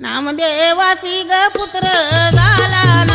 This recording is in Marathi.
नामदेवासी ग पुत्र झाला